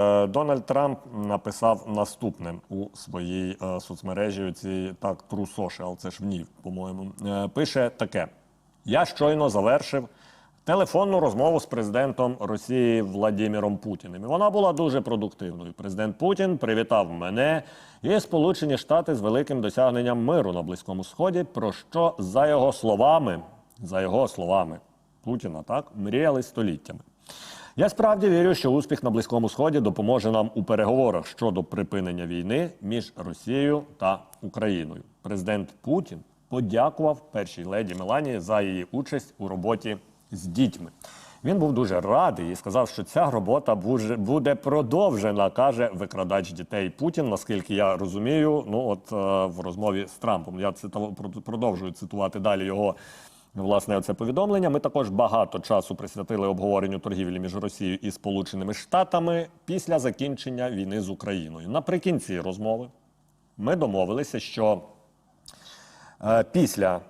Е, Дональд Трамп написав наступне у своїй е, соцмережі. Цій так True Social, це ж в ній, по-моєму. Е, Пише таке: я щойно завершив телефонну розмову з президентом Росії Владимиром Путіним. І вона була дуже продуктивною. Президент Путін привітав мене і Сполучені Штати з великим досягненням миру на Близькому Сході. Про що за його словами, за його словами Путіна, так мріяли століттями. Я справді вірю, що успіх на Близькому Сході допоможе нам у переговорах щодо припинення війни між Росією та Україною. Президент Путін подякував першій леді Меланії за її участь у роботі з дітьми. Він був дуже радий і сказав, що ця робота буде- продовжена, каже викрадач дітей Путін. Наскільки я розумію, ну от е, в розмові з Трампом я цитав, продовжую цитувати далі його Власне, це повідомлення. Ми також багато часу присвятили обговоренню торгівлі між Росією і Сполученими Штатами після закінчення війни з Україною. Наприкінці розмови ми домовилися, що е, після е,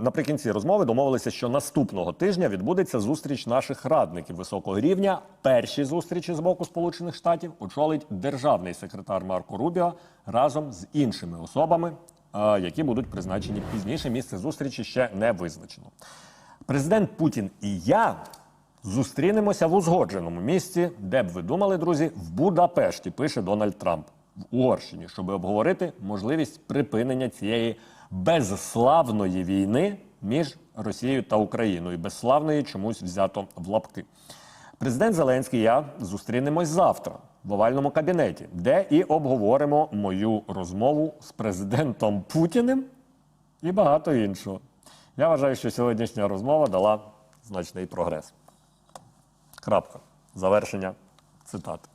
наприкінці розмови домовилися, що наступного тижня відбудеться зустріч наших радників високого рівня. Перші зустрічі з боку Сполучених Штатів очолить державний секретар Марко Рубіо разом з іншими особами, які будуть призначені пізніше. Місце зустрічі ще не визначено. Президент Путін і я зустрінемося в узгодженому місці, де б ви думали, друзі, в Будапешті, пише Дональд Трамп в Угорщині, щоб обговорити можливість припинення цієї безславної війни між Росією та Україною. Безславної чомусь взято в лапки. Президент Зеленський і я зустрінемось завтра в овальному кабінеті, де і обговоримо мою розмову з президентом Путіним і багато іншого. Я вважаю, що сьогоднішня розмова дала значний прогрес. Крапка. Завершення цитати.